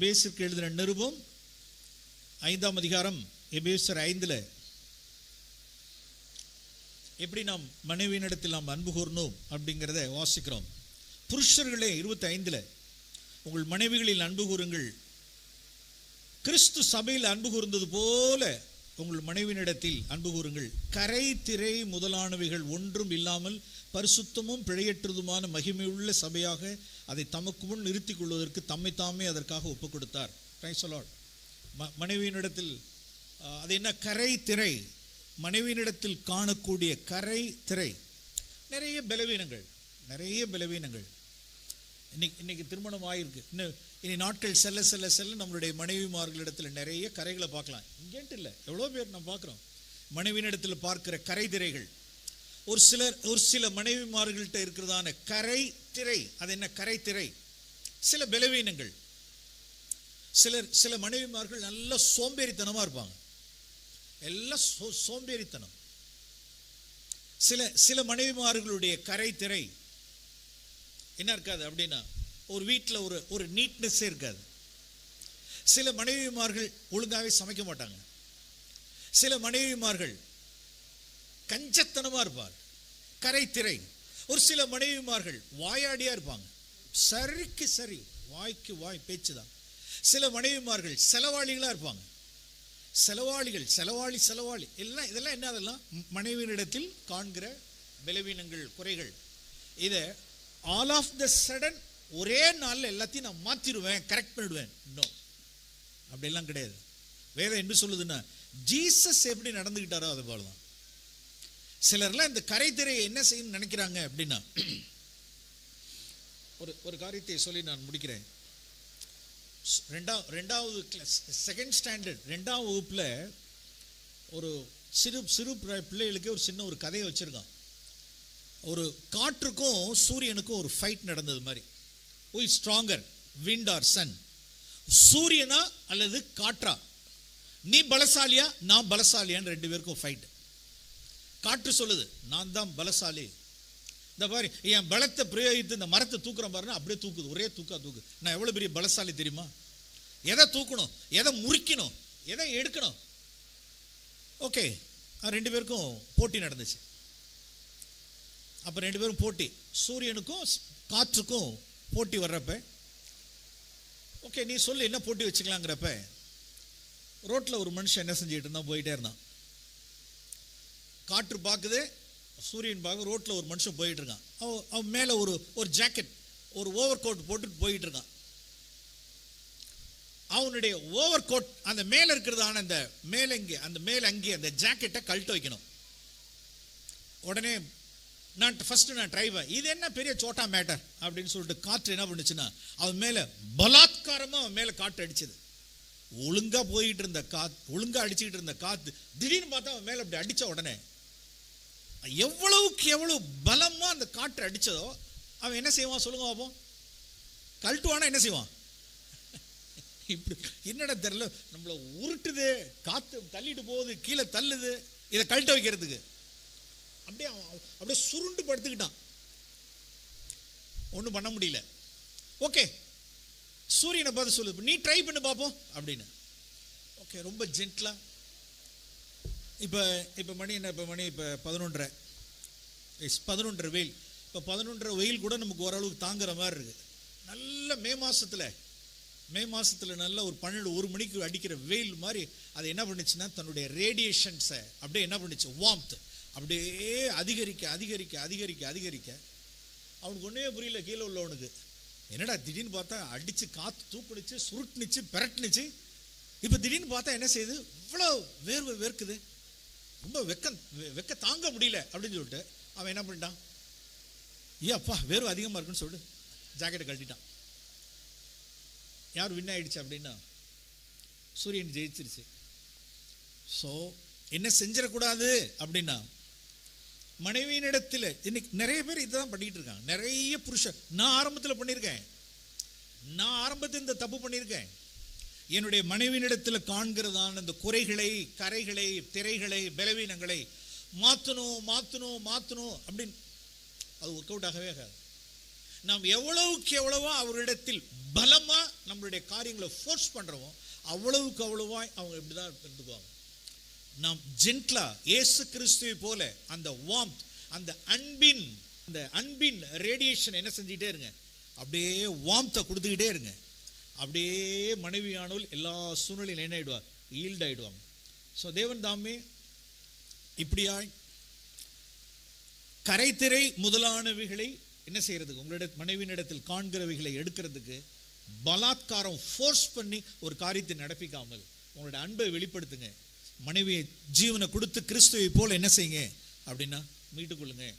எபேசிற்கு எழுதின நிருபம் ஐந்தாம் அதிகாரம் எபேசர் ஐந்தில் எப்படி நாம் மனைவியினிடத்தில் நாம் அன்பு கூறணும் அப்படிங்கிறத வாசிக்கிறோம். புருஷர்களே இருபத்தி ஐந்துல உங்கள் மனைவிகளில் அன்பு கூறுங்கள். கிறிஸ்து சபையில் அன்பு கூர்ந்தது போல உங்கள் மனைவினிடத்தில் அன்பு கூறுங்கள். கரை திரை முதலானவைகள் ஒன்றும் இல்லாமல் பரிசுத்தமும் பிழையற்றதுமான மகிமையுள்ள சபையாக அதை தமக்கு முன் நிறுத்திக் கொள்வதற்கு தம்மை தாமே அதற்காக ஒப்புக் கொடுத்தார். ம மனைவியினிடத்தில் அது என்ன? கரை திரை. மனைவியினிடத்தில் காணக்கூடிய கரை திரை. நிறைய பலவீனங்கள். நிறைய பலவீனங்கள். இன்னைக்கு இன்னைக்கு திருமணம் ஆயிருக்கு இன்னும் இனி நாட்கள் செல்ல செல்ல செல்ல நம்மளுடைய மனைவிமார்களிடத்தில் நிறைய கரைகளை பார்க்கலாம். இங்கேன்ட்டு இல்லை. எவ்வளோ பேர் நம்ம பார்க்குறோம். மனைவியினிடத்தில் பார்க்கிற கரை திரைகள் ஒரு சிலர் ஒரு சில மனைவிமார்கள்ட்ட இருக்கிறதான கரை திரை அது என்ன கரை திரை சில பலவீனங்கள். சிலர் சில மனைவிமார்கள் நல்ல சோம்பேறித்தனமா இருப்பாங்க. எல்லாம் சோ- சோம்பேறித்தனம். சில சில மனைவிமார்களுடைய கரை திரை என்ன இருக்காது அப்படின்னா ஒரு வீட்டில் ஒரு ஒரு நீட்னஸ்ஸே இருக்காது. சில மனைவிமார்கள் ஒழுங்காவே சமைக்க மாட்டாங்க. சில மனைவிமார்கள் கஞ்சத்தனமா இருப்பார். கரை திரை. ஒரு சில மனைவிமார்கள் வாயாடியா இருப்பாங்க. சரிக்கு சரி வாய்க்கு வாய் பேச்சு தான் சில மனைவிமார்கள் செலவாளிகளாக இருப்பாங்க. செலவாளிகள் செலவாளி செலவாளி. எல்லாம் இதெல்லாம் என்ன அதெல்லாம்? மனைவியினிடத்தில் காண்கிற பலவீனங்கள் குறைகள். இதை ஆல் ஆஃப் த சடன் ஒரே நாள்ல எல்லாத்தையும் நான் மாத்திடுவேன் கரெக்ட் பண்ணிடுவேன். இன்னும் அப்படிலாம் கிடையாது. வேதம் என்ன சொல்லுதுன்னா ஜீசஸ் எப்படி நடந்துக்கிட்டாரோ அது போல தான் சிலர்லாம் இந்த கரைத்திரையை என்ன செய்யணும்னு நினைக்கிறாங்க அப்படின்னா ஒரு ஒரு காரியத்தை சொல்லி நான் முடிக்கிறேன். ரெண்டா ரெண்டாவது கிளாஸ் செகண்ட் ஸ்டாண்டர்ட் ரெண்டாவது வகுப்புல ஒரு சிறு சிறு பிள்ளைகளுக்கு ஒரு சின்ன ஒரு கதையை வச்சிருக்கான். ஒரு காற்றுக்கும் சூரியனுக்கும் ஒரு ஃபைட் நடந்தது மாதிரி. Who is stronger wind or sun சூரியனா அல்லது காற்றா? நீ பலசாலியா நான் பலசாலியான்னு ரெண்டு பேருக்கும் ஃபைட் காற்று சொல்லுது நான் தான் பலசாலி. இந்த பாரு என் பலத்தை பிரயோகித்து இந்த மரத்தை தூக்குறேன் பாருன்னா அப்படியே தூக்குது ஒரே தூக்கா தூக்கு. நான் எவ்வளோ பெரிய பலசாலி தெரியுமா? எதை தூக்கணும் எதை முறிக்கணும் எதை எடுக்கணும்? ஓகே ரெண்டு பேருக்கும் போட்டி நடந்துச்சு. அப்போ ரெண்டு பேரும் போட்டி. சூரியனுக்கும் காற்றுக்கும் போட்டி வர்றப்ப ஓகே நீ சொல்லு என்ன போட்டி வச்சுக்கலாங்கிறப்ப ரோட்டில் ஒரு மனுஷன் என்ன செஞ்சுட்டு இருந்தான்? போயிட்டே இருந்தான். காற்று பார்க்குது சூரியன் பார்க்க ரோட்டில் ஒரு மனுஷன் போயிட்டு இருக்கான். அவன் அவன் மேலே ஒரு ஒரு ஜாக்கெட் ஒரு ஓவர் கோட் போட்டுட்டு போயிட்டு இருக்கான். அவனுடைய ஓவர் கோட் அந்த மேலே இருக்கிறதான அந்த மேலங்கி அந்த மேலங்கி அந்த ஜாக்கெட்டை கழட்ட வைக்கணும். உடனே நான் ஃபஸ்ட்டு நான் டிரைவர் இது என்ன பெரிய சோட்டா மேட்டர் அப்படின்னு சொல்லிட்டு காற்று என்ன பண்ணுச்சுன்னா அவன் மேல பலாத்காரமா அவன் மேல காற்று அடிச்சது. ஒழுங்கா போயிட்டு இருந்த காத்து ஒழுங்கா அடிச்சுக்கிட்டு இருந்த காற்று திடீர்னு பார்த்தா அவன் மேலே அப்படி அடித்த உடனே எவ்வளவுக்கு எவ்வளவு பலமா அந்த காற்று அடித்ததோ அவன் என்ன செய்வான் சொல்லுங்க பாப்போம். கழட்டுவானா என்ன செய்வான்? இப்படி என்னடா தெரியல நம்மள உருட்டுது காற்று தள்ளிட்டு போகுது கீழே தள்ளுது இதை கழட்ட வைக்கிறதுக்கு. அப்படியே அப்படியே சுருண்டு படுத்துக்கிட்டான். ஒன்றும் பண்ண முடியல. ஓகே சூரியனை பார்த்து சொல்லு நீ ட்ரை பண்ணு பார்ப்போம் அப்படின்னு. ஓகே ரொம்ப ஜென்ட்லா இப்போ இப்போ மணி என்ன இப்போ மணி இப்போ பதினொன்றரை. எஸ் பதினொன்றரை வெயில். இப்போ பதினொன்றரை வெயில் கூட நமக்கு ஓரளவுக்கு தாங்குற மாதிரி இருக்குது நல்ல மே மாதத்தில் மே மாதத்தில் நல்ல ஒரு பன்னெண்டு ஒரு மணிக்கு அடிக்கிற வெயில் மாதிரி அது என்ன பண்ணுச்சுன்னா தன்னுடைய ரேடியேஷன்ஸை அப்படியே என்ன பண்ணுச்சு வார்ம்த் அப்படியே அதிகரிக்க அதிகரிக்க அதிகரிக்க அதிகரிக்க. அவனுக்கு ஒன்றே புரியல கீழே உள்ளவனுக்கு. என்னடா திடீர்னு பார்த்தா அடிச்சு காற்று தூக்குனுச்சு சுருட்டுனுச்சு பெரட்டுனுச்சு. இப்போ திடீர்னு பார்த்தா என்ன செய்யுது? இவ்வளோ வேர்வை வேர்க்குது. ரொம்ப வெக்க வெ- வெக்க தாங்க முடியல அப்படின்னு சொல்லிட்டு அவன் என்ன பண்ணிட்டான்? ஏ அப்பா வேர்வை அதிகமாக இருக்குன்னு சொல்லிட்டு ஜாக்கெட்டை கழட்டிட்டான். யார் வின் ஆயிடுச்சு அப்படின்னா சூரியன் ஜெயிச்சிருச்சு. ஸோ என்ன செஞ்சிடக்கூடாது அப்படின்னா மனைவியினிடத்தில் இன்னைக்கு நிறைய பேர் இதுதான் பண்ணிட்டு இருக்காங்க. நிறைய புருஷன் நான் ஆரம்பத்தில் பண்ணியிருக்கேன். நான் ஆரம்பத்தில் இந்த தப்பு பண்ணியிருக்கேன். என்னுடைய மனைவியினிடத்தில் காண்கிறதான இந்த குறைகளை கரைகளை திரைகளை பலவீனங்களை மாற்றணும் மாற்றணும் மாற்றணும் அப்படின்னு அது ஒர்க் அவுட் ஆகவே ஆகாது. நாம் எவ்வளவுக்கு எவ்வளவோ அவரிடத்தில் பலமாக நம்மளுடைய காரியங்களை ஃபோர்ஸ் பண்ணுறோமோ அவ்வளவுக்கு அவ்வளவா அவங்க இப்படி தான் இருந்துக்குவாங்க. நாம் ஜென்ட்லா இயேசு கிறிஸ்துவை போல அந்த வார்ம்த் அந்த அன்பின் அந்த அன்பின் ரேடியேஷன் என்ன செஞ்சுக்கிட்டே இருங்க. அப்படியே வார்ம்த்தை கொடுத்துக்கிட்டே இருங்க. அப்படியே மனைவியானவள் எல்லா சூழ்நிலையும் என்ன ஆயிடுவா? ஈல்ட் ஆகிடுவாங்க ஸோ தேவன் தாமே இப்படியாய் கரைத்திரை முதலானவைகளை என்ன செய்கிறதுக்கு உங்களிட மனைவியினிடத்தில் காண்கிறவைகளை எடுக்கிறதுக்கு பலாத்காரம் ஃபோர்ஸ் பண்ணி ஒரு காரியத்தை நடப்பிக்காமல் உங்களோட அன்பை வெளிப்படுத்துங்க. மனைவியை ஜீவனை கொடுத்து கிறிஸ்துவை போல் என்ன செய்யுங்க? அப்படின்னா மீட்டுக்கொள்ளுங்க